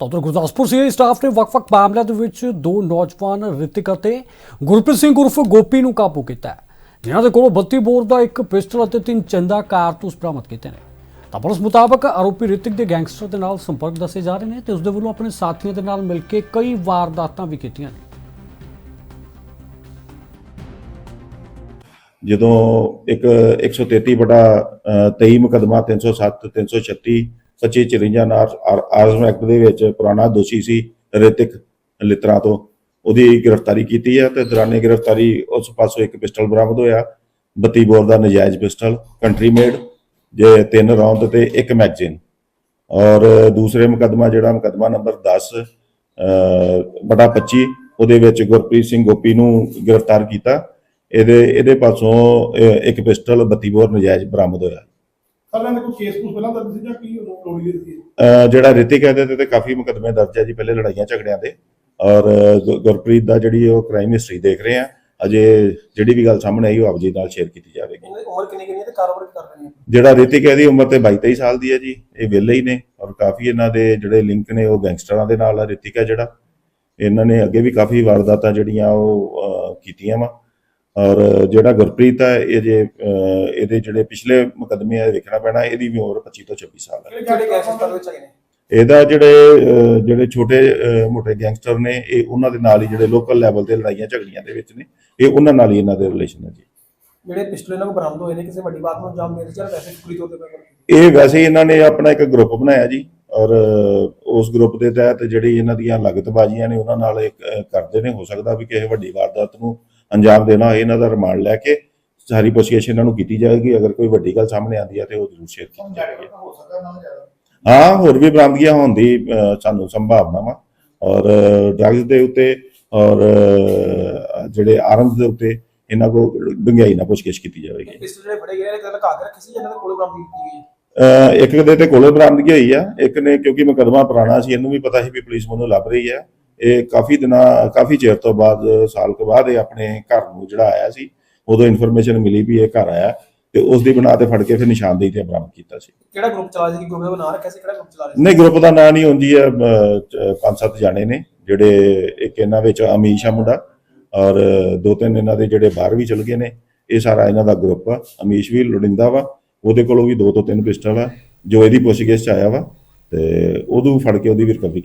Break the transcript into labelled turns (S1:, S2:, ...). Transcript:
S1: ਤਾਂ ਗੁਰਦਾਸਪੁਰ ਸੀ। ਸਟਾਫ ਨੇ ਵੱਖ-ਵੱਖ ਦੇ ਵਿੱਚ ਦੋ ਨੌਜਵਾਨ ਰਿਤਿਕ ਅਤੇ ਗੁਰਪ੍ਰੀਤ ਸਿੰਘ ਉਰਫ ਗੋਪੀ ਨੂੰ ਕਾਬੂ ਕੀਤਾ ਹੈ, ਜਿਨ੍ਹਾਂ ਦੇ ਕੋਲੋਂ 32 ਬੋਰ ਦਾ ਇੱਕ ਪਿਸਟਲ ਅਤੇ ਤਿੰਨ ਚੰਦਾ ਕਾਰਤੂਸ ਬਰਾਮਦ ਕੀਤੇ ਨੇ। ਤਾਂ ਪੁਲਿਸ ਮੁਤਾਬਕ ਆਰੋਪੀ ਰਿਤਿਕ ਦੇ ਗੈਂਗਸਟਰ ਦੇ ਨਾਲ ਸੰਪਰਕ ਦੱਸੇ ਜਾ ਰਹੇ ਨੇ ਤੇ ਉਸ ਦੇ ਵੱਲੋਂ ਆਪਣੇ ਸਾਥੀਆਂ ਦੇ ਨਾਲ ਮਿਲ ਕੇ ਕਈ ਵਾਰਦਾਤਾਂ ਵੀ ਕੀਤੀਆਂ ਨੇ।
S2: ਜਦੋਂ ਇੱਕ 133 ਬਟਾ ਅ, 23 ਮੁਕਦਮਾ 307 336 2554 ਨਾਲ ਆਰ- ਐਕਟ ਦੇ ਵਿੱਚ ਪੁਰਾਣਾ ਦੋਸ਼ੀ ਸੀ ਰਿਤਿਕ ਲਿਤਰਾ ਤੋਂ। ਉਹਦੀ ਗ੍ਰਿਫਤਾਰੀ ਕੀਤੀ ਹੈ ਤੇ ਦੌਰਾਨੇ ਗ੍ਰਿਫਤਾਰੀ ਉਸ ਪਾਸੋਂ ਇੱਕ ਪਿਸਟਲ ਬਰਾਮਦ ਹੋਇਆ। 32 ਬੋਰ ਦਾ ਨਜਾਇਜ਼ ਪਿਸਟਲ ਕੰਟਰੀ ਮੇਡ ਜੇ ਤਿੰਨ ਰੌਂਦ ਤੇ ਇੱਕ ਮੈਗਜ਼ੀਨ। ਔਰ ਦੂਸਰੇ ਮੁਕਦਮਾ ਜਿਹੜਾ ਮੁਕਦਮਾ ਨੰਬਰ 10 ਅ, ਬਟਾ 25 ਉਹਦੇ ਵਿੱਚ ਗੁਰਪ੍ਰੀਤ ਸਿੰਘ ਗੋਪੀ ਨੂੰ ਗ੍ਰਿਫਤਾਰ ਕੀਤਾ। ਇਹਦੇ ਇਹਦੇ ਪਾਸੋਂ ਇੱਕ ਪਿਸਟਲ 32 ਬੋਰ ਨਜਾਇਜ਼ ਬਰਾਮਦ ਹੋਇਆ।
S3: ਸਾਰਿਆਂ ਦੇ ਕੋਈ ਕੇਸ ਕੁਝ ਪਹਿਲਾਂ ਦਰਜ ਸੀ ਜਾਂ ਕੀ ਲੋੜੀ ਦੇ ਸੀ
S2: ਅ, ਜਿਹੜਾ ਰਿਤਿਕ ਹੈ ਇਹਦੇ ਤੇ- ਤੇ ਕਾਫੀ ਮੁਕਦਮੇ ਦਰਜ ਹੈ ਜੀ ਪਹਿਲੇ ਲੜਾਈਆਂ ਝਗੜਿਆਂ ਦੇ। ਔਰ ਗੁ- ਗੁਰਪ੍ਰੀਤ ਦਾ ਜਿਹੜੀ ਉਹ ਕ੍ਰਾਈਮ ਹਿਸਟਰੀ ਦੇਖ ਰਹੇ ਆ ਅਜੇ ਜਿਹੜੀ ਵੀ ਗੱਲ ਸਾਹਮਣੇ ਆਈ ਉਹ ਆਪ ਜੀ ਨਾਲ ਸ਼ੇਅਰ ਕੀਤੀ ਜਾਵੇਗੀ।
S3: ਇਹਨਾਂ ਦੀ ਉਮਰ ਕਿੰਨੀ ਕਿੰਨੀ ਹੈ ਤੇ ਕਾਰੋਬਾਰ ਕੀ ਕਰਦੇ ਨੇ
S2: ਜਿਹੜਾ ਰਿਤਿਕ ਹੈ ਦੀ ਉਮਰ ਤੇ 22 23 ਸਾਲ ਦੀ ਹੈ ਜੀ ਇਹ ਵਿਹਲੇ ਹੀ ਨੇ। ਔਰ ਕਾਫੀ ਇਹਨਾਂ ਦੇ ਜਿਹੜੇ ਲਿੰਕ ਨੇ ਉਹ ਗੈਂਗਸਟਰਾਂ ਦੇ ਨਾਲ ਆ ਰਿਤਿਕ ਹੈ ਜਿਹੜਾ। ਇਹਨਾਂ ਨੇ ਅੱਗੇ ਵੀ ਕਾਫੀ ਵਾਰਦਾਤਾਂ ਜਿਹੜੀਆਂ ਉਹ ਅ, ਕੀਤੀਆਂ ਵਾ। ਔਰ ਜਿਹੜਾ ਗੁਰਪ੍ਰੀਤ ਹੈ ਇਹ ਜੇ ਇਹਦੇ ਜਿਹੜੇ ਪਿਛਲੇ ਮੁਕੱਦਮੇ ਆ ਵੇਖਣਾ ਪੈਣਾ ਇਹਦੀ ਵੀ ਉਮਰ 25 ਤੋਂ 26 ਸਾਲ ਹੈ।
S3: ਕਿਹੜੇ ਕੇਸ ਹਸਪਤਾਲ ਵਿੱਚ ਹੈਗੇ ਨੇ?
S2: ਇਹਦਾ ਜਿਹੜੇ ਜਿਹੜੇ ਛੋਟੇ ਮੋਟੇ ਗੈਂਗਸਟਰ ਨੇ ਇਹ ਉਹਨਾਂ ਦੇ ਨਾਲ ਹੀ ਜਿਹੜੇ ਲੋਕਲ ਲੈਵਲ ਤੇ ਲੜਾਈਆਂ ਝਗੜੀਆਂ ਦੇ ਵਿੱਚ ਨੇ ਇਹ ਉਹਨਾਂ ਨਾਲ ਹੀ ਇਹਨਾਂ ਦੇ ਰਿਲੇਸ਼ਨ ਹੈ ਜੀ।
S3: ਜਿਹੜੇ ਇਹਨਾਂ ਕੋਲ ਬਰਾਮਦ ਹੋਏ ਨੇ ਕਿਸੇ ਵੱਡੀ ਬਾਤ ਨੂੰ ਅੰਜਾਮ ਦੇਣ ਜਾਂ ਵੈਸੇ ਪੂਰੀ ਤੌਰ ਤੇ
S2: ਇਹ ਵੈਸੇ ਹੀ ਇਹਨਾਂ ਨੇ ਆਪਣਾ ਇੱਕ ਗਰੁੱਪ ਬਣਾਇਆ ਜੀ ਔਰ ਉਸ ਗਰੁੱਪ ਦੇ ਤਹਿਤ ਜਿਹੜੀ ਇਹਨਾਂ ਦੀਆਂ ਲਗਤਬਾਜ਼ੀਆਂ ਨੇ ਉਹਨਾਂ ਨਾਲ ਇੱਕ ਕਰਦੇ ਨੇ ਹੋ ਸਕਦਾ ਵੀ ਕਿਸੇ ਵੱਡੀ ਵਾਰਦਾਤ ਨੂੰ ਅੰਜਾਮ ਦੇਣਾ ਹੋਏ ਇਹਨਾਂ ਦਾ ਰਿਮਾਂਡ ਲੈ ਕੇ ਸਾਰੀ ਪੁੱਛਗਿੱਛ ਇਹਨਾਂ ਨੂੰ ਕੀਤੀ ਜਾਏਗੀ। ਅਗਰ ਕੋਈ ਵੱਡੀ ਗੱਲ ਸਾਹਮਣੇ ਆਉਂਦੀ ਹੈ ਤੇ ਉਹ ਜ਼ਰੂਰ ਸ਼ੇਅਰ ਕੀਤੀ ਜਾਏਗੀ।
S3: ਹੋ
S2: ਹਾਂ ਹੋਰ ਵੀ ਬਰਾਮਦਗੀਆਂ ਹੋਣ ਦੀ ਸਾਨੂੰ ਸੰਭਾਵਨਾ ਵਾ। ਔਰ ਡਰੱਗਸ ਦੇ ਉੱਤੇ ਔਰ ਜਿਹੜੇ ਆਰਮਸ ਦੇ ਉੱਤੇ ਇਹਨਾਂ ਕੋ ਡੂੰਘਾਈ ਨਾਲ ਪੁੱਛਗਿੱਛ ਕੀਤੀ ਜਾਵੇਗੀ।
S3: ਪਿਸਟਲ ਜਿਹੜੇ ਫੜੇ ਗਏ ਨੇ ਕਿਤੇ ਲਗਾ ਕੇ ਰੱਖੇ ਸੀ ਇਹਨਾਂ ਦੇ ਕੋਲ ਬਰਾਮਦ ਕੀਤੀ ਗਈ? ਹੈ
S2: ਇੱਕ ਦੇ ਤੇ ਕੋਲੇ ਬਰਾਮਦਗੀ ਹੋਈ ਆ ਇੱਕ ਨੇ ਕਿਉਂਕਿ ਮੁਕੱਦਮਾ ਪੁਰਾਣਾ ਸੀ ਇਹਨੂੰ ਵੀ ਪਤਾ ਸੀ ਵੀ ਪੁਲਿਸ ਮੈਨੂੰ ਲੱਭ ਰਹੀ ਆ। ਇਹ ਕਾਫੀ ਦਿਨਾਂ ਕਾਫੀ ਚਿਰ ਤੋਂ ਬਾਅਦ ਸਾਲ ਕੁ ਬਾਅਦ ਇਹ ਆਪਣੇ ਘਰ ਨੂੰ ਜਿਹੜਾ ਆਇਆ ਸੀ ਉਦੋਂ ਇਨਫੋਰਮੇਸ਼ਨ ਮਿਲੀ ਵੀ ਇਹ ਘਰ ਆਇਆ ਤੇ ਉਸ ਦੀ ਬਣਾ ਤੇ ਫੜ ਕੇ ਫਿਰ ਨਿਸ਼ਾਨਦੇਹੀ ਤੇ ਬਰਾਮਦ ਕੀਤਾ ਸੀ।
S3: ਕਿਹੜਾ ਗਰੁੱਪ ਚਲਾ ਰਿਹਾ ਸੀ? ਗਰੁੱਪ ਦਾ ਨਾਂ ਰੱਖਿਆ ਸੀ? ਕਿਹੜਾ ਗਰੁੱਪ ਚਲਾ ਰਿਹਾ ਸੀ?
S2: ਨਹੀਂ ਗਰੁੱਪ ਦਾ ਨਾਂ ਨਹੀਂ ਹੁੰਦੀ ਹੈ ਪੰਜ ਸੱਤ ਜਾਣੇ ਨੇ ਜਿਹੜੇ ਇੱਕ ਇਹਨਾਂ ਵਿੱਚ ਅਮੀਸ਼ ਮੁੰਡਾ ਔਰ ਦੋ ਤਿੰਨ ਇਹਨਾਂ ਦੇ ਜਿਹੜੇ ਬਾਹਰ ਵੀ ਚਲ ਗਏ ਨੇ ਇਹ ਸਾਰਾ ਇਹਨਾਂ ਦਾ ਗਰੁੱਪ ਆ। ਅਮੀਸ਼ ਵੀ ਲੋੜਿੰਦਾ ਵਾ ਉਹਦੇ ਕੋਲੋਂ ਵੀ ਦੋ ਤੋਂ ਤਿੰਨ ਪਿਸਟਲ ਆ ਜੋ ਇਹਦੀ ਪੁੱਛਗਿੱਛ ਚ ਆਇਆ ਵਾ ਤੇ ਉਹਨੂੰ ਫੜ ਕੇ ਉਹਦੀ ਵੀ ਰਿਕਵਰੀ